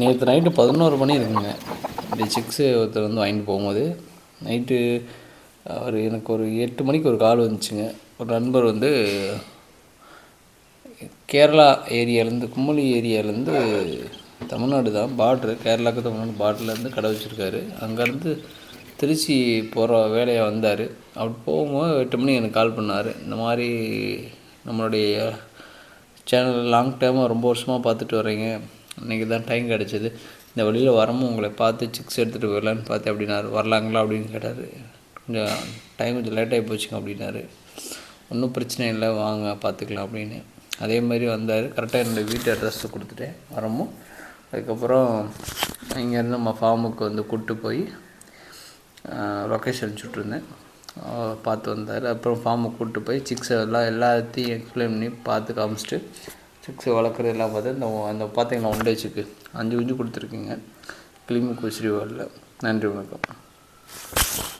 நேற்று நைட்டு பதினோரு மணி இருக்குங்க. இந்த சிக்ஸு ஒருத்தர் வந்து வாங்கிட்டு போகும்போது நைட்டு அவர் எனக்கு ஒரு எட்டு மணிக்கு ஒரு கால் வந்துச்சுங்க. ஒரு நண்பர் வந்து கேரளா ஏரியாலேருந்து கும்மலி ஏரியாலேருந்து தமிழ்நாடு தான் பார்ட்ரு கேரளாவுக்கு தமிழ்நாடு பார்டர்லேருந்து கடை வச்சுருக்காரு. அங்கேருந்து திருச்சி போகிற வேலையாக வந்தார். அவர் போகும்போது எட்டு மணிக்கு எனக்கு கால் பண்ணார். இந்த மாதிரி நம்மளுடைய சேனல் லாங் டைமாக ரொம்ப வருஷமாக பார்த்துட்டு வரீங்க இன்றைக்கி தான் டைம் கிடச்சிது. இந்த வழியில் வரமும் உங்களை பார்த்து சிக்ஸ் எடுத்துகிட்டு போயிடலான்னு பார்த்தேன் அப்படின்னாரு. வரலாங்களா அப்படின்னு கேட்டார். கொஞ்சம் டைம் கொஞ்சம் லேட்டாகி போச்சுங்க அப்படின்னாரு. ஒன்றும் பிரச்சனை இல்லை வாங்க பார்த்துக்கலாம் அப்படின்னு. அதே மாதிரி வந்தார். கரெக்டாக என்னோடய வீட்டு அட்ரஸை கொடுத்துட்டேன் வரமும். அதுக்கப்புறம் இங்கேருந்து நம்ம ஃபார்முக்கு வந்து கூப்பிட்டு போய் லொக்கேஷன் சுட்டிருந்தேன் பார்த்து வந்தார். அப்புறம் ஃபார்முக்கு கூப்பிட்டு போய் சிக்ஸ் எல்லாம் எல்லாத்தையும் எக்ஸ்பிளைன் பண்ணி பார்த்து காமிச்சிட்டு சிக்ஸை வளர்க்குறது எல்லாம் பார்த்து இந்த அந்த பார்த்தீங்களா ஒன் சிக்கு அஞ்சு குஞ்சு கொடுத்துருக்கீங்க. கிளிமிக் உசிரி வரல நன்றி வணக்கம்.